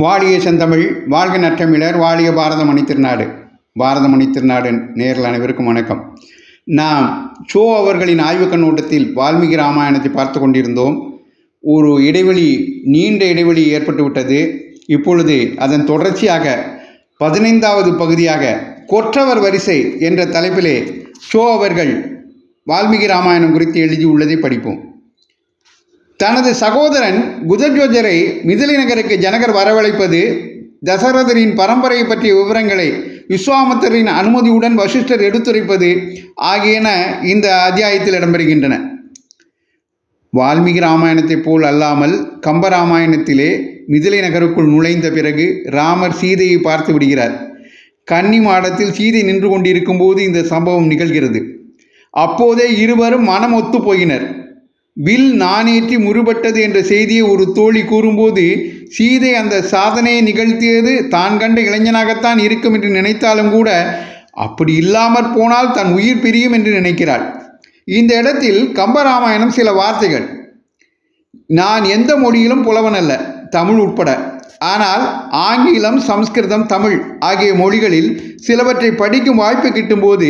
வாழிய செந்தமிழ் வாழ்க நற்றமிழர் வாழிய பாரதமணி திருநாடு. பாரதமணி திருநாடு நேரில் அனைவருக்கும் வணக்கம். நாம் சோ அவர்களின் ஆய்வுக் கண்ணோட்டத்தில் வால்மீகி ராமாயணத்தை பார்த்து கொண்டிருந்தோம். ஒரு இடைவெளி நீண்ட இடைவெளி ஏற்பட்டு விட்டது. இப்பொழுது அதன் தொடர்ச்சியாக பதினைந்தாவது பகுதியாக கொற்றவர் வரிசை என்ற தலைப்பிலே சோ அவர்கள் வால்மீகி ராமாயணம் குறித்து எழுதியுள்ளதை படிப்போம். தனது சகோதரன் குஜஜோஜரை மிதிலை நகருக்கு ஜனகர் வரவழைப்பது தசரதரின் பரம்பரையை பற்றிய விவரங்களை விஸ்வாமித்தரின் அனுமதியுடன் வசிஷ்டர் எடுத்துரைப்பது ஆகியன இந்த அத்தியாயத்தில் இடம்பெறுகின்றன. வால்மீகி ராமாயணத்தைப் போல் அல்லாமல் கம்பராமாயணத்திலே மிதிலை நகருக்குள் நுழைந்த பிறகு ராமர் சீதையை பார்த்து விடுகிறார். கன்னி மாடத்தில் சீதை நின்று கொண்டிருக்கும் போது இந்த சம்பவம் நிகழ்கிறது. அப்போதே இருவரும் மனம் ஒத்து போயினர் வில் நானேற்றி முறுபட்டது என்ற செய்தியை ஒரு தோழி கூறும்போது சீதை அந்த சாதனையை நிகழ்த்தியது தான் கண்ட இளைஞனாகத்தான் இருக்கும் என்று நினைத்தாலும் கூட அப்படி இல்லாமற் போனால் தன் உயிர் பிரியும் என்று நினைக்கிறாள். இந்த இடத்தில் கம்பராமாயணம் சில வார்த்தைகள். நான் எந்த மொழியிலும் புலவன் அல்ல தமிழ் உட்பட. ஆனால் ஆங்கிலம் சம்ஸ்கிருதம் தமிழ் ஆகிய மொழிகளில் சிலவற்றை படிக்கும் வாய்ப்பு கிட்டும்போது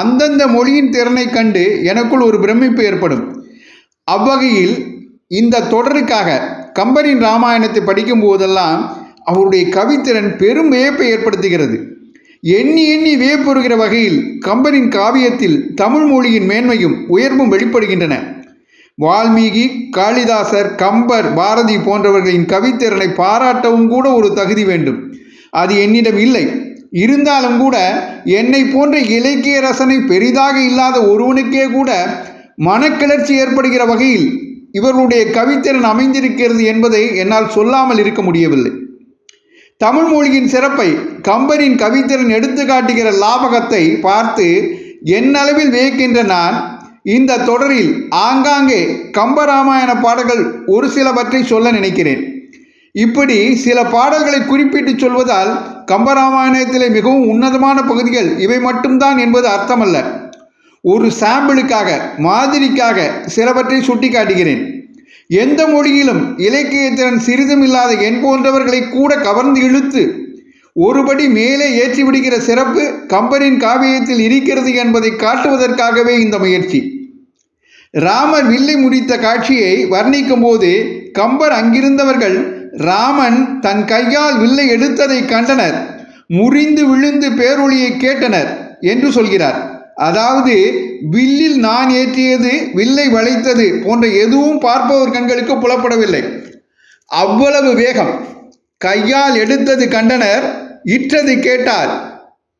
அந்தந்த மொழியின் திறனை கண்டு எனக்குள் ஒரு பிரமிப்பு ஏற்படும். அவ்வகையில் இந்த தொடருக்காக கம்பரின் ராமாயணத்தை படிக்கும் போதெல்லாம் அவருடைய கவித்திறன் பெரும் வியப்பை ஏற்படுத்துகிறது. எண்ணி எண்ணி வியப்புறுகிற வகையில் கம்பரின் காவியத்தில் தமிழ் மொழியின் மேன்மையும் உயர்வும் வெளிப்படுகின்றன. வால்மீகி காளிதாசர் கம்பர் பாரதி போன்றவர்களின் கவித்திறனை பாராட்டவும் கூட ஒரு தகுதி வேண்டும். அது என்னிடம் இல்லை. இருந்தாலும் கூட என்னை போன்ற இலக்கிய ரசனை பெரிதாக இல்லாத ஒருவனுக்கே கூட மனக்கிளர்ச்சி ஏற்படுகிற வகையில் இவர்களுடைய கவித்திறன் அமைந்திருக்கிறது என்பதை என்னால் சொல்லாமல் இருக்க முடியவில்லை. தமிழ் மொழியின் சிறப்பை கம்பரின் கவித்திறன் எடுத்து காட்டுகிற லாபகத்தை பார்த்து என்னளவில் வியக்கின்ற நான் இந்த தொடரில் ஆங்காங்கே கம்பராமாயண பாடல்கள் ஒரு சிலவற்றை சொல்ல நினைக்கிறேன். இப்படி சில பாடல்களை குறிப்பிட்டு சொல்வதால் கம்பராமாயணத்திலே மிகவும் உன்னதமான பகுதிகள் இவை மட்டும்தான் என்பது அர்த்தமல்ல. ஒரு சாம்பிளுக்காக மாதிரிக்காக சிலவற்றை சுட்டி காட்டுகிறேன் எந்த மொழியிலும் இலக்கியத்திறன் சிறிதும் இல்லாத என் போன்றவர்களை கூட கவர்ந்து இழுத்து ஒருபடி மேலே ஏற்றிவிடுகிற சிறப்பு கம்பரின் காவியத்தில் இருக்கிறது என்பதை காட்டுவதற்காகவே இந்த முயற்சி. ராமர் வில்லை முடித்த காட்சியை வர்ணிக்கும் போது கம்பர் அங்கிருந்தவர்கள் ராமன் தன் கையால் வில்லை எடுத்ததை கண்டனர் முறிந்து விழுந்து பேரொழியை கேட்டனர் என்று சொல்கிறார். அதாவது வில்லில் நான் ஏற்றியது வில்லை வளைத்தது போன்ற எதுவும் பார்ப்பவர் கண்களுக்கு புலப்படவில்லை. அவ்வளவு வேகம். கையால் எடுத்தது கண்டனர் இற்றது கேட்டார்.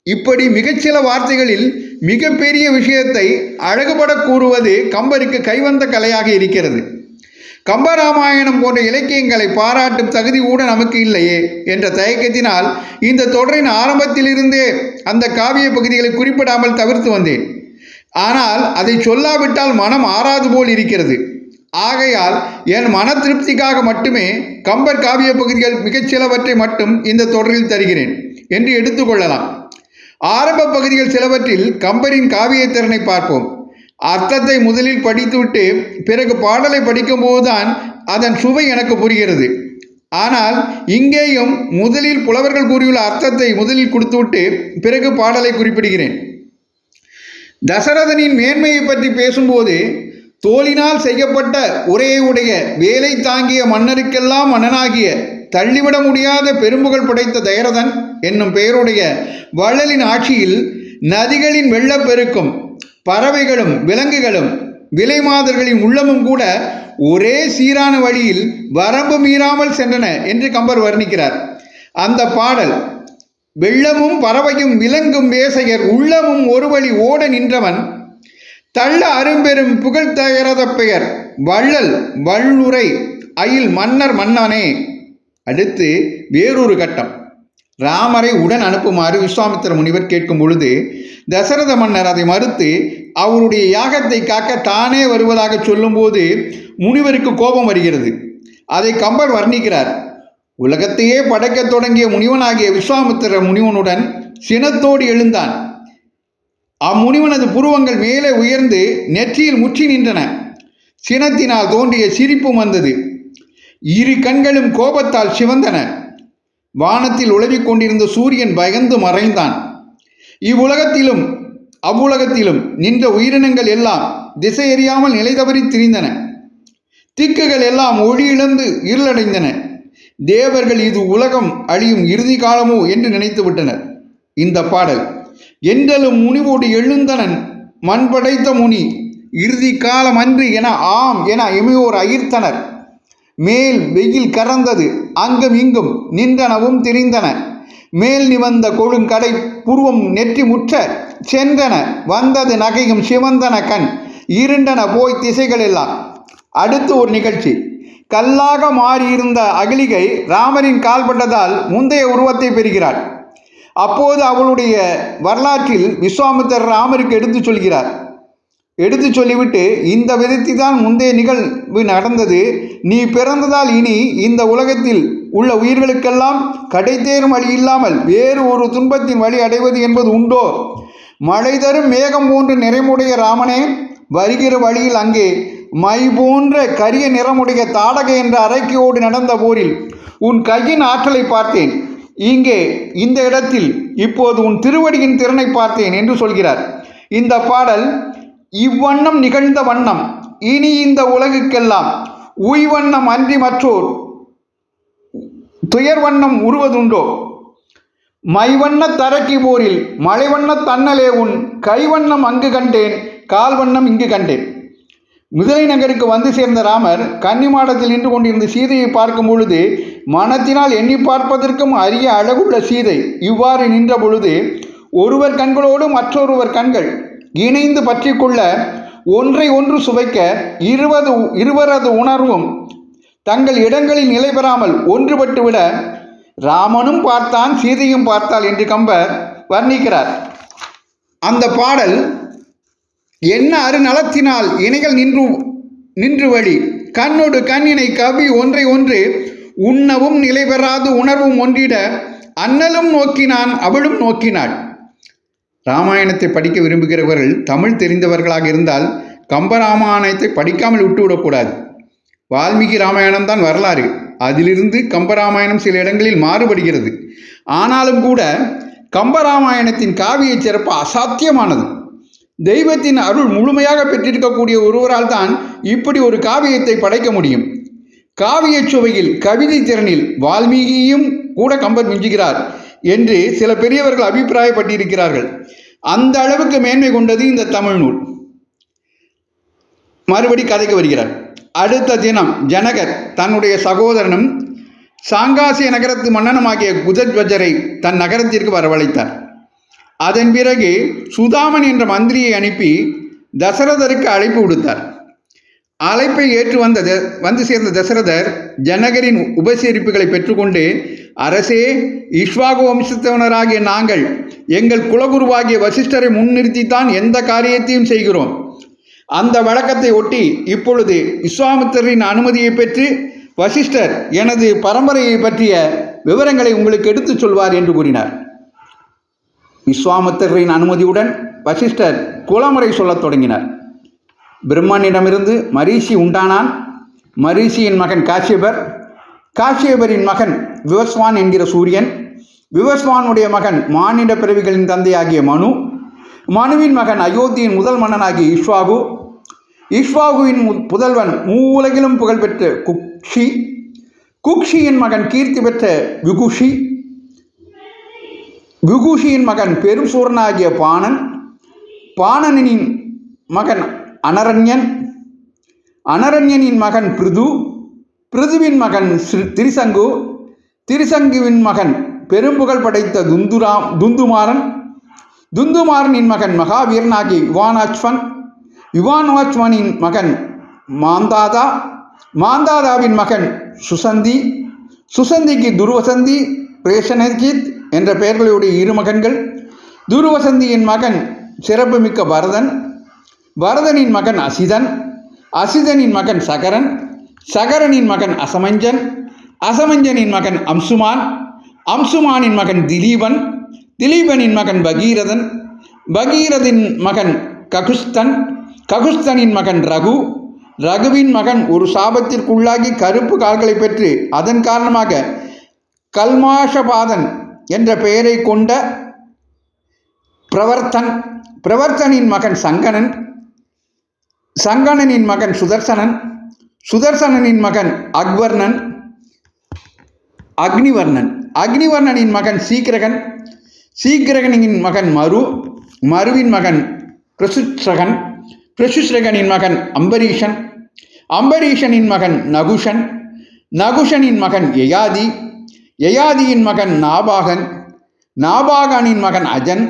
இப்படி மிகச்சில வார்த்தைகளில் மிகப்பெரிய விஷயத்தை அழகுபட கூறுவது கம்பருக்கு கைவந்த கலையாக இருக்கிறது. கம்பராமாயணம் போன்ற இலக்கியங்களை பாராட்டும் தகுதி கூட நமக்கு இல்லையே என்ற தயக்கத்தினால் இந்த தொடரின் ஆரம்பத்திலிருந்தே அந்த காவிய பகுதிகளை குறிப்பிடாமல் தவிர்த்து வந்தேன். ஆனால் அதை சொல்லாவிட்டால் மனம் ஆறாது போல் இருக்கிறது. ஆகையால் என் மன திருப்திக்காக மட்டுமே கம்பர் காவிய பகுதிகள் மிகச்சிலவற்றை மட்டும் இந்த தொடரில் தருகிறேன் என்று எடுத்துக்கொள்ளலாம் ஆரம்ப பகுதிகள் சிலவற்றில் கம்பரின் காவிய திறனை பார்ப்போம். அர்த்தத்தை முதலில் படித்துவிட்டு பிறகு பாடலை படிக்கும்போதுதான் அதன் சுவை எனக்கு புரிகிறது. ஆனால் இங்கேயும் முதலில் புலவர்கள் கூறியுள்ள அர்த்தத்தை முதலில் கொடுத்துவிட்டு பிறகு பாடலை குறிப்பிடுகிறேன். தசரதனின் மேன்மையை பற்றி பேசும்போது தோளினால் செய்யப்பட்ட உரையுடைய வேலை தாங்கிய மன்னருக்கெல்லாம் மன்னனாகிய தள்ளிவிட முடியாத பெரும்புகள் படைத்த தயரதன் என்னும் பெயருடைய வள்ளலின் ஆட்சியில் நதிகளின் வெள்ளப்பெருக்கும் பறவைகளும் விலங்குகளும் விலைமாதர்களின் உள்ளமும் கூட ஒரே சீரான வழியில் வரம்பு மீறாமல் சென்றன என்று கம்பர் வர்ணிக்கிறார். அந்த பாடல் வெள்ளமும் பறவையும் விலங்கும் வேசையர் உள்ளமும் ஒரு வழி ஓட நின்றவன் தள்ள அரும்பெரும் புகழ் தகரத பெயர் வள்ளல் வள்ளுரை அயில் மன்னர் மன்னனே. அடுத்து வேறொரு கட்டம். ராமரை உடன் அனுப்புமாறு விஸ்வாமித்திர முனிவர் கேட்கும் பொழுது தசரத மன்னர் அதை மறுத்து அவருடைய யாகத்தை காக்க தானே வருவதாக சொல்லும்போது முனிவருக்கு கோபம் வருகிறது. அதை கம்பர் வர்ணிக்கிறார். உலகத்தையே படைக்கத் தொடங்கிய முனிவனாகிய விஸ்வாமித்திர முனிவனுடன் சினத்தோடு எழுந்தான். அம்முனிவனது புருவங்கள் மேலே உயர்ந்து நெற்றியில் முற்றி நின்றன. சினத்தினால் தோன்றிய சிரிப்பும் வந்தது. இரு கண்களும் கோபத்தால் சிவந்தன. வானத்தில் உழவிக் கொண்டிருந்த சூரியன் பயந்து மறைந்தான். இவ்வுலகத்திலும் அவ்வுலகத்திலும் நின்ற உயிரினங்கள் எல்லாம் திசையறியாமல் நிலை தவறி திரிந்தன. திக்குகள் எல்லாம் ஒளியிழந்து இருளடைந்தன. தேவர்கள் இது உலகம் அழியும் இறுதி காலமோ என்று நினைத்து விட்டனர். இந்த பாடல் என்றலும் முனிவோடு எழுந்தனன் மண் படைத்த முனி இறுதி காலம் அன்று என ஆம் என இமையோர் அயிர்த்தனர். மேல் வெயில் கறந்தது அங்கும் இங்கும் நின்றனவும் திரிந்தன. மேல் நிவந்த கொழுங்கடை புருவம் நெற்றி முற்ற சென்றன வந்தது நகையும் சிவந்தன கண் இருண்டன போய் திசைகள் எல்லாம் அடுத்து ஒரு நிகழ்ச்சி. கல்லாக மாறியிருந்த அகலிகை ராமரின் கால்பட்டதால் முந்தைய உருவத்தை பெறுகிறாள். அப்போது அவளுடைய வரலாற்றில் விஸ்வாமித்தர் ராமருக்கு எடுத்துச் சொல்கிறார். எடுத்து சொல்லிவிட்டு இந்த விதத்தில் தான் முந்தைய நிகழ்வு நடந்தது. நீ பிறந்ததால் இனி இந்த உலகத்தில் உள்ள உயிர்களுக்கெல்லாம் கடைத்தேறும் வழி இல்லாமல் வேறு ஒரு துன்பத்தின் வழி அடைவது என்பது உண்டோ? மழை தரும் மேகம் போன்று நிறைமுடைய ராமனே வருகிற வழியில் அங்கே மை போன்ற கரிய நிறமுடைய தாடகை என்ற அரைக்கையோடு நடந்த போரில் உன் கையின் ஆற்றலை பார்த்தேன். இங்கே இந்த இடத்தில் இப்போது உன் திருவடியின் திறனை பார்த்தேன் என்று சொல்கிறார். இந்த பாடல் இவ்வண்ணம் நிகழ்ந்த வண்ணம் இனி இந்த உலகுக்கெல்லாம் உய்வண்ணம் அன்றி மற்றோர் துயர் வண்ணம் உருவதுண்டோ? மைவண்ண தரக்கி போரில் மலைவண்ண தன்னலே உன் கைவண்ணம் அங்கு கண்டேன் கால்வண்ணம் இங்கு கண்டேன். முதலை நகருக்கு வந்து சேர்ந்த ராமர் கன்னிமாடத்தில் நின்று கொண்டிருந்த சீதையை பார்க்கும் பொழுது மனத்தினால் எண்ணி பார்ப்பதற்கும் அரிய அழகுள்ள சீதை இவ்வாறு நின்ற பொழுது ஒருவர் கண்களோடு மற்றொருவர் கண்கள் இணைந்து பற்றி கொள்ள ஒன்றை ஒன்று சுவைக்க இருவது இருவரது உணர்வும் தங்கள் இடங்களில் நிலை பெறாமல் ஒன்றுபட்டு விட ராமனும் பார்த்தான் சீதையும் பார்த்தாள் என்று கம்பர் வர்ணிக்கிறார். அந்த பாடல் என்ன அருநலத்தினால் இணைகள் நின்று நின்று வழி கண்ணோடு கண்ணினை கவி ஒன்றை ஒன்று உண்ணவும் நிலை பெறாது உணர்வும் ஒன்றிட அண்ணலும் நோக்கினான் அவளும் நோக்கினாள். ராமாயணத்தை படிக்க விரும்புகிறவர்கள் தமிழ் தெரிந்தவர்களாக இருந்தால் கம்பராமாயணத்தை படிக்காமல் விட்டுவிடக்கூடாது. வால்மீகி ராமாயணம் தான் வரலாறு. அதிலிருந்து கம்பராமாயணம் சில இடங்களில் மாறுபடுகிறது. ஆனாலும் கூட கம்பராமாயணத்தின் காவிய சிறப்பு அசாத்தியமானது. தெய்வத்தின் அருள் முழுமையாக பெற்றிருக்கக்கூடிய ஒருவரால் தான் இப்படி ஒரு காவியத்தை படைக்க முடியும். காவிய சுவையில் கவிதை திறனில் வால்மீகியும் கூட கம்பர் மிஞ்சுகிறார். என்று சில பெரியவர்கள் அபிப்பிராயப்பட்டிருக்கிறார்கள். அந்த அளவுக்கு மேன்மை கொண்டது இந்த தமிழ் நூல். மறுபடி கதைக்கு வருகிறார். அடுத்த தினம் ஜனகர் தன்னுடைய சகோதரனும் சாங்காசிய நகரத்து மன்னனுமாகிய குஜத்வஜரை தன் நகரத்திற்கு வரவழைத்தார். அதன் பிறகு சுதாமன் என்ற மந்திரியை அனுப்பி தசரதருக்கு அழைப்பு விடுத்தார். அழைப்பை ஏற்று வந்த வந்து சேர்ந்த தசரதர் ஜனகரின் உபசரிப்புகளை பெற்றுக்கொண்டு அரசே இஷ்வாகு வம்சத்தவனராகிய நாங்கள் எங்கள் குலகுருவாகிய வசிஷ்டரை முன்னிறுத்தித்தான் எந்த காரியத்தையும் செய்கிறோம். அந்த வழக்கத்தை ஒட்டி இப்பொழுது விஸ்வாமித்தரின் அனுமதியை பெற்று வசிஷ்டர் எனது பரம்பரையை பற்றிய விவரங்களை உங்களுக்கு எடுத்துச் சொல்வார் என்று கூறினார். விஸ்வாமித்தரின் அனுமதியுடன் வசிஷ்டர் குலமுறை சொல்லத் தொடங்கினார். பிரம்மனிடமிருந்து மரீஷி உண்டானான். மரீஷியின் மகன் காசியபர் காஷ்யபரின் மகன் விவஸ்வான் என்கிற சூரியன் விவஸ்வானுடைய மகன் மானிட பிறவிகளின் தந்தையாகிய மனு மனுவின் மகன் அயோத்தியின் முதல் மன்னனாகிய இஷ்வாகு இஷ்வாகுவின் மு- புதல்வன் மூவுலகிலும் புகழ்பெற்ற குக்ஷி குக்ஷியின் மகன் கீர்த்தி பெற்ற விகுஷி விகுஷியின் மகன் பெரும் சூரனாகிய பாணன் பாணனின் மகன் அனரண்யன் அனரண்யனின் மகன் பிருது பிருதுவின் மகன் ஸ்ரி- திரிசங்கு திரிசங்குவின் மகன் பெரும்புகழ் படைத்த துந்துராம் துந்துமாறன் துந்துமாறனின் மகன் மகாவீரனாகி யுவானாச்வன் யுவானாச்வனின் மகன் மாந்தாதா மாந்தாதாவின் மகன் சுசந்தி சுசந்திக்கு துருவசந்தி பிரேஷனஜித் என்ற பெயர்களுடைய இரு மகன்கள் துருவசந்தியின் மகன் சிறப்புமிக்க பரதன் பரதனின் மகன் அசிதன் அசிதனின் மகன் சகரன் சகரனின் மகன் அசமஞ்சன் அசமஞ்சனின் மகன் அம்சுமான் அம்சுமானின் மகன் திலீபன் திலீபனின் மகன் பகீரதன் பகீரதின் மகன் ககுஸ்தன் ககுஸ்தனின் மகன் ரகு ரகுவின் மகன் ஒரு சாபத்திற்குள்ளாகி கருப்பு கால்களை பெற்று அதன் காரணமாக கல்மாஷபாதன் என்ற பெயரை கொண்ட பிரவர்த்தன் பிரவர்த்தனின் மகன் சங்கனன் சங்கணனின் மகன் சுதர்சனன் சுதர்சனனின் மகன் அக்வர்ணன் அக்னிவர்ணன். அக்னிவர்ணனின் மகன் சீக்கிரகன் சீக்கிரகனின் மகன் மரு மருவின் மகன் பிரசுஸ்ரகன் பிரசுஸ்ரகனின் மகன் அம்பரீஷன் அம்பரீஷனின் மகன் நகுஷன் நகுஷனின் மகன் யயாதி யயாதியின் மகன் நாபாகன் நாபாகனின் மகன் அஜன்.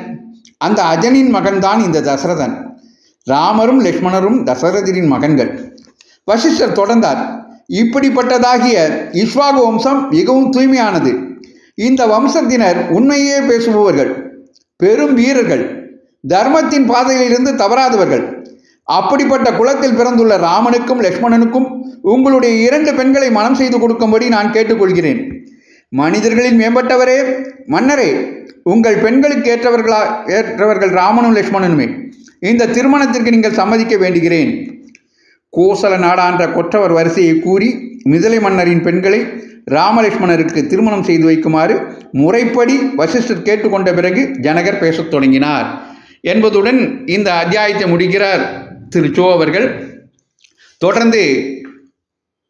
அந்த அஜனின் மகன்தான் இந்த தசரதன். ராமரும் லக்ஷ்மணரும் தசரதரின் மகன்கள். வசிஷ்டர் தொடர்ந்தார். இப்படிப்பட்டதாகிய இஸ்வாக வம்சம் மிகவும் தூய்மையானது. இந்த வம்சத்தினர் உண்மையே பேசுபவர்கள் பெரும் வீரர்கள் தர்மத்தின் பாதையிலிருந்து தவறாதவர்கள். அப்படிப்பட்ட குலத்தில் பிறந்துள்ள ராமனுக்கும் லக்ஷ்மணனுக்கும் உங்களுடைய இரண்டு பெண்களை மனம் செய்து கொடுக்கும்படி நான் கேட்டுக்கொள்கிறேன். மனிதர்களில் மேம்பட்டவரே மன்னரே உங்கள் பெண்களுக்கு ஏற்றவர்களா ஏற்றவர்கள் ராமனும் லக்ஷ்மணனுமே. இந்த திருமணத்திற்கு நீங்கள் சம்மதிக்க வேண்டுகிறேன். கோசல நாடான்ற கொற்றவர் வரிசையை கூறி மிதலை மன்னரின் பெண்களை ராமலட்சுமணருக்கு திருமணம் செய்து வைக்குமாறு முறைப்படி வசிஷ்டர் கேட்டுக்கொண்ட பிறகு ஜனகர் பேசத் தொடங்கினார். என்பதுடன் இந்த அத்தியாயத்தை முடிக்கிறார் திரு சோ அவர்கள். தொடர்ந்து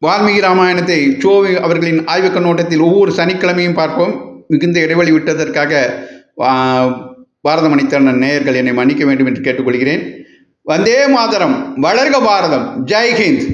வால்மீகி ராமாயணத்தை சோ அவர்களின் ஆய்வுக் கண்ணோட்டத்தில் ஒவ்வொரு சனிக்கிழமையும் பார்ப்போம். மிகுந்த இடைவெளி விட்டதற்காக ஆ, நேயர்கள் என்னை மன்னிக்க வேண்டும் என்று கேட்டுக்கொள்கிறேன். வந்தே மாதரம் வளர்க பாரதம் ஜெய்ஹிந்த்